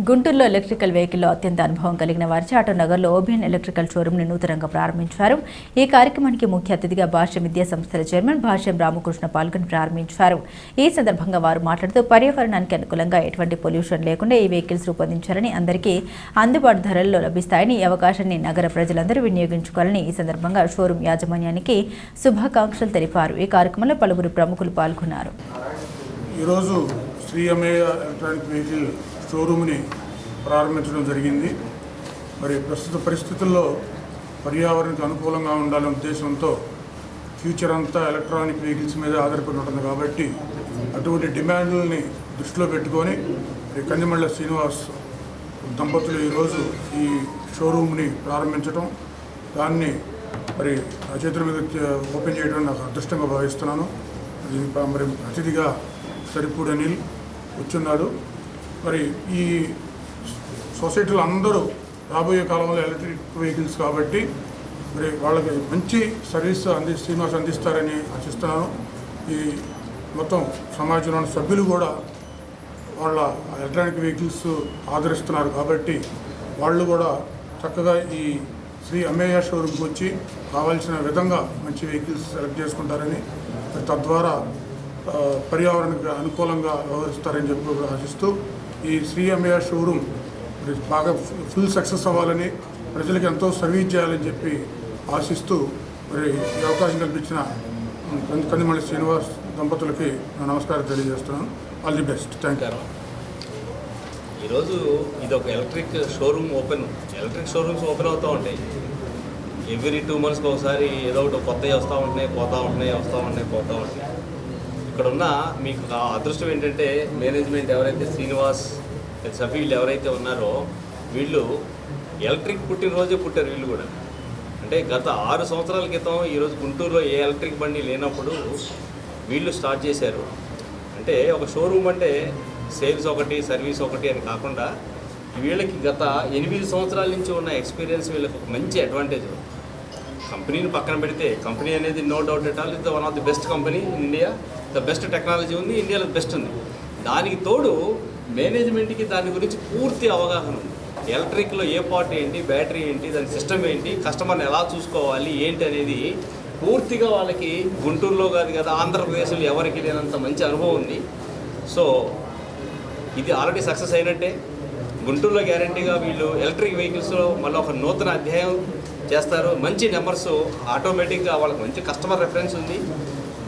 గుంటూరులో ఎలక్ట్రికల్ వెహికల్లో అత్యంత అనుభవం కలిగిన వారి చాటో నగర్లో ఓబియన్ ఎలక్ట్రికల్ షోరూంని నూతనంగా ప్రారంభించారు. ఈ కార్యక్రమానికి ముఖ్య అతిథిగా భాష్యం విద్యా సంస్థల చైర్మన్ భాష్యం రామకృష్ణ పాల్గొని ప్రారంభించారు. ఈ సందర్భంగా వారు మాట్లాడుతూ పర్యావరణానికి అనుకూలంగా ఎటువంటి పొల్యూషన్ లేకుండా ఈ వెహికల్స్ రూపొందించారని అందరికీ అందుబాటు ధరల్లో లభిస్తాయని ఈ అవకాశాన్ని నగర ప్రజలందరూ వినియోగించుకోవాలని ఈ సందర్భంగా షోరూం యాజమాన్యానికి శుభాకాంక్షలు తెలిపారు. ఈ కార్యక్రమంలో పలువురు ప్రముఖులు పాల్గొన్నారు. ఈరోజు శ్రీ ఎలక్ట్రానిక్ వెహికల్ షోరూమ్ని ప్రారంభించడం జరిగింది. మరి ప్రస్తుత పరిస్థితుల్లో పర్యావరణానికి అనుకూలంగా ఉండాలనే ఉద్దేశంతో ఫ్యూచర్ అంతా ఎలక్ట్రానిక్ వెహికల్స్ మీద ఆధారపడి ఉంటుంది కాబట్టి అటువంటి డిమాండ్లని దృష్టిలో పెట్టుకొని మరి కందిమళ్ళ శ్రీనివాస్ దంపతులు ఈరోజు ఈ షోరూమ్ని ప్రారంభించడం దాన్ని మరి నా చేతుల మీద ఓపెన్ చేయడం నాకు అదృష్టంగా భావిస్తున్నాను. మరి అతిథిగా సరిపూడి అనిల్ వచ్చున్నారు మరి ఈ సొసైటీలో అందరూ రాబోయే కాలంలో ఎలక్ట్రిక్ వెహికల్స్ కాబట్టి మరి వాళ్ళకి మంచి సర్వీస్ అంది శ్రీనివాస్ అందిస్తారని ఆశిస్తున్నాను. ఈ మొత్తం సమాజంలోని సభ్యులు కూడా వాళ్ళ ఎలక్ట్రానిక్ వెహికల్స్ ఆదరిస్తున్నారు కాబట్టి వాళ్ళు కూడా చక్కగా ఈ శ్రీ అమ్మయ్య షోరూమ్కి వచ్చి కావాల్సిన విధంగా మంచి వెహికల్స్ సెలెక్ట్ చేసుకుంటారని మరి తద్వారా పర్యావరణకు పర్యావరణానికి అనుకూలంగా వ్యవహరిస్తారని చెప్పి కూడా ఆశిస్తూ ఈ శ్రీ అమ్మయ్య షోరూమ్ బాగా ఫుల్ సక్సెస్ అవ్వాలని ప్రజలకు ఎంతో సర్వీస్ చేయాలని చెప్పి ఆశిస్తూ మరి ఈ అవకాశం కల్పించిన కందిమల్లి శ్రీనివాస్ దంపతులకి నా నమస్కారం తెలియజేస్తున్నాను. All the best thank you ఈరోజు ఇది ఒక electric showroom open electric showrooms open అవుతూ ఉంటాయి. ఎవ్రీ టూ మంత్స్కి ఒకసారి ఏదో ఒకటి కొత్తవి వస్తూ ఉంటున్నాయి పోతూ ఉంటున్నాయి వస్తూ ఉంటున్నాయి పోతూ ఉంటున్నాయి. ఇక్కడ ఉన్న మీకు ఆ అదృష్టం ఏంటంటే మేనేజ్మెంట్ ఎవరైతే శ్రీనివాస్ సఫీ వీళ్ళు ఎవరైతే ఉన్నారో వీళ్ళు ఎలక్ట్రిక్ పుట్టినరోజే పుట్టారు వీళ్ళు కూడా. అంటే గత ఆరు సంవత్సరాల క్రితం ఈరోజు గుంటూరులో ఏ ఎలక్ట్రిక్ బండి లేనప్పుడు వీళ్ళు స్టార్ట్ చేశారు. అంటే ఒక షోరూమ్ అంటే సేల్స్ ఒకటి సర్వీస్ ఒకటి అని కాకుండా వీళ్ళకి గత ఎనిమిది సంవత్సరాల నుంచి ఉన్న ఎక్స్పీరియన్స్ వీళ్ళకి ఒక మంచి అడ్వాంటేజ్. కంపెనీని పక్కన పెడితే కంపెనీ అనేది no doubt at all is the one of the best company in India the best technology ఉంది ఇండియాలో బెస్ట్ ఉంది. దానికి తోడు మేనేజ్మెంట్కి దాని గురించి పూర్తి అవగాహన ఉంది. ఎలక్ట్రిక్లో ఏ పార్ట్ ఏంటి బ్యాటరీ ఏంటి దాని సిస్టమ్ ఏంటి కస్టమర్ని ఎలా చూసుకోవాలి ఏంటి అనేది పూర్తిగా వాళ్ళకి గుంటూరులో కాదు కదా ఆంధ్రప్రదేశ్లో ఎవరికి లేనంత మంచి అనుభవం ఉంది. సో ఇది ఆల్రెడీ సక్సెస్ అయినట్టే. గుంటూరులో గ్యారంటీగా వీళ్ళు ఎలక్ట్రిక్ వెహికల్స్లో మళ్ళీ ఒక నూతన అధ్యాయం చేస్తారు. మంచి నెంబర్స్ ఆటోమేటిక్గా వాళ్ళకి మంచి కస్టమర్ రెఫరెన్స్ ఉంది.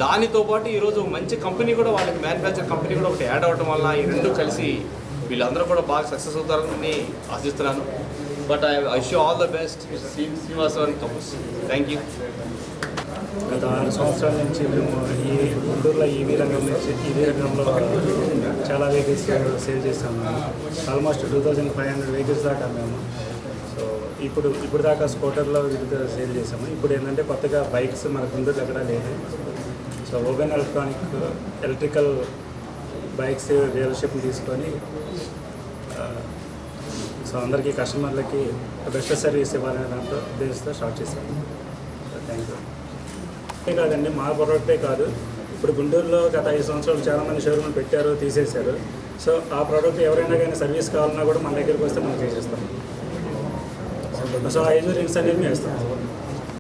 దానితో పాటు ఈరోజు మంచి కంపెనీ కూడా వాళ్ళకి మ్యానుఫ్యాక్చర్ కంపెనీ కూడా ఒకటి యాడ్ అవ్వడం వల్ల ఈ రెండు కలిసి వీళ్ళందరూ కూడా బాగా సక్సెస్ అవుతారని ఆశిస్తున్నాను. But I I show all the best Shri Srinivasa Rao couples thank you. గత ఆరు సంవత్సరాల నుంచి మేము ఈ గుంటూరులో ఈవీ రంగం నుంచి ఈవీ రంగంలో చాలా వెహికల్స్ సేల్ చేస్తాము almost two thousand five hundred vehicles దాకా మేము. ఇప్పుడు ఇప్పుడు దాకా స్కూటర్లో వివిధ సేల్ చేసాము ఇప్పుడు ఏంటంటే కొత్తగా బైక్స్ మనకు ముందు ఎక్కడా లేదు. So open electronic electrical bikes డీలర్షిప్ని తీసుకొని సో అందరికీ కస్టమర్లకి బెస్ట్ సర్వీస్ ఇవ్వాలనే దాంట్లో ఉద్దేశంతో స్టార్ట్ చేశాము. థ్యాంక్ యూ అంతే కాదండి మా ప్రోడక్టే కాదు. ఇప్పుడు గుంటూరులో గత ఐదు సంవత్సరాలు చాలా మంది పెట్టారు తీసేశారు. సో ఆ ప్రోడక్ట్ ఎవరైనా కానీ సర్వీస్ కావాలన్నా కూడా మన దగ్గరికి వస్తే మనం చేసేస్తాం. సో ఆ ఇన్సూరెన్స్ అనేది మేము